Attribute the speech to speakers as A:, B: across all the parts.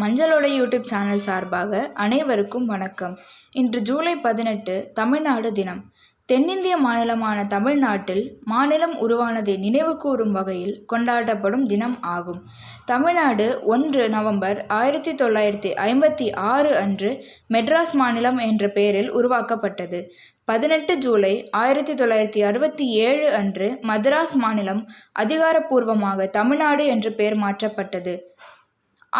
A: மஞ்சளோட YouTube channel சார்பாக அனைவருக்கும் வணக்கம். இன்று ஜூலை பதினெட்டு தமிழ்நாடு தினம். தென்னிந்திய மாநிலமான தமிழ்நாட்டில் மாநிலம் உருவானதை நினைவுகூரும் வகையில் கொண்டாடப்படும் தினம் ஆகும். தமிழ்நாடு ஒன்று நவம்பர் ஆயிரத்தி தொள்ளாயிரத்தி ஐம்பத்தி ஆறு அன்று மெட்ராஸ் மாநிலம் என்ற பெயரில் உருவாக்கப்பட்டது. பதினெட்டு ஜூலை ஆயிரத்தி தொள்ளாயிரத்தி அறுபத்தி ஏழு அன்று மதராஸ் மாநிலம் அதிகாரப்பூர்வமாக தமிழ்நாடு என்று பெயர் மாற்றப்பட்டது.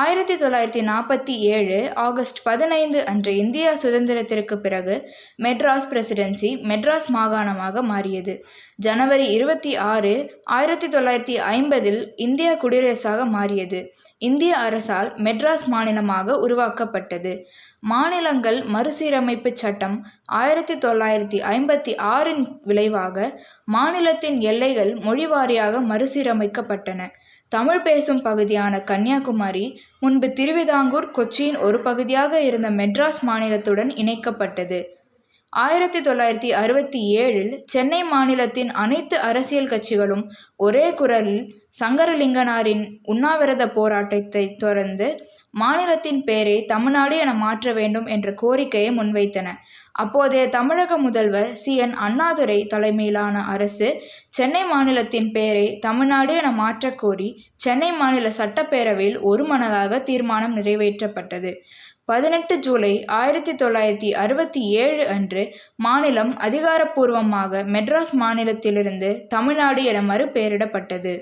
A: ஆயிரத்தி தொள்ளாயிரத்தி நாற்பத்தி ஏழு ஆகஸ்ட் பதினைந்து அன்று இந்தியா சுதந்திரத்திற்கு பிறகு மெட்ராஸ் பிரசிடென்சி மெட்ராஸ் மாகாணமாக மாறியது. ஜனவரி இருபத்தி ஆறு ஆயிரத்தி தொள்ளாயிரத்தி ஐம்பதில் இந்தியா குடியரசாக மாறியது. இந்திய அரசால் மெட்ராஸ் மாநிலமாக உருவாக்கப்பட்டது. மாநிலங்கள் மறுசீரமைப்பு சட்டம் ஆயிரத்தி தொள்ளாயிரத்தி ஐம்பத்தி ஆறின் விளைவாக மாநிலத்தின் எல்லைகள் மொழிவாரியாக மறுசீரமைக்கப்பட்டன. தமிழ் பேசும் பகுதியான கன்னியாகுமரி முன்பு திருவிதாங்கூர் கொச்சியின் ஒரு பகுதியாக இருந்த மெட்ராஸ் மாநிலத்துடன் இணைக்கப்பட்டது. ஆயிரத்தி தொள்ளாயிரத்தி அறுபத்தி ஏழில் சென்னை மாநிலத்தின் அனைத்து அரசியல் கட்சிகளும் ஒரே குரலில் சங்கரலிங்கனாரின் உண்ணாவிரத போராட்டத்தை தொடர்ந்து மாநிலத்தின் பெயரை தமிழ்நாடு என மாற்ற வேண்டும் என்ற கோரிக்கையை முன்வைத்தன. அப்போதைய தமிழக முதல்வர் சி. என். அண்ணாதுரை தலைமையிலான அரசு சென்னை மாநிலத்தின் பெயரை தமிழ்நாடு என மாற்றக் கோரி சென்னை மாநில சட்டப்பேரவையில் ஒருமனதாக தீர்மானம் நிறைவேற்றப்பட்டது. பதினெட்டு ஜூலை ஆயிரத்தி தொள்ளாயிரத்தி அறுபத்தி ஏழு அன்று மாநிலம் அதிகாரப்பூர்வமாக மெட்ராஸ் மாநிலத்திலிருந்து தமிழ்நாடு என மறுபெயரிடப்பட்டது.